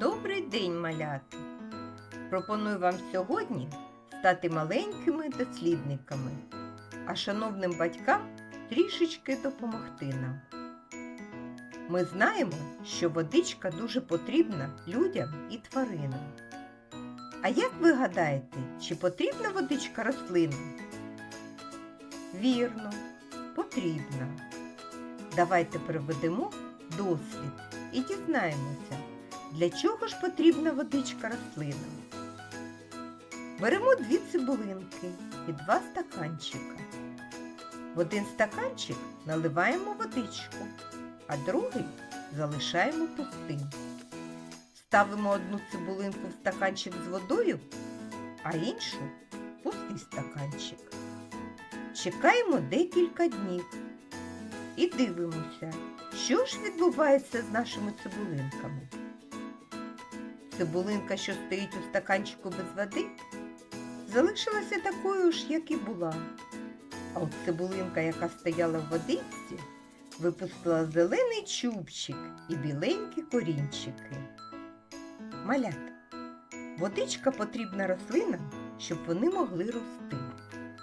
Добрий день, малята! Пропоную вам сьогодні стати маленькими дослідниками, а шановним батькам трішечки допомогти нам. Ми знаємо, що водичка дуже потрібна людям і тваринам. А як ви гадаєте, чи потрібна водичка рослинам? Вірно, потрібна. Давайте проведемо дослід і дізнаємося, для чого ж потрібна водичка рослинам. Беремо дві цибулинки і два стаканчика. В один стаканчик наливаємо водичку, а другий залишаємо пустим. Ставимо одну цибулинку в стаканчик з водою, а іншу в пустий стаканчик. Чекаємо декілька днів і дивимося, що ж відбувається з нашими цибулинками. Цибулинка, що стоїть у стаканчику без води, залишилася такою ж, як і була. А от цибулинка, яка стояла в водичці, випустила зелений чубчик і біленькі корінчики. Малят. водичка потрібна рослинам, щоб вони могли рости.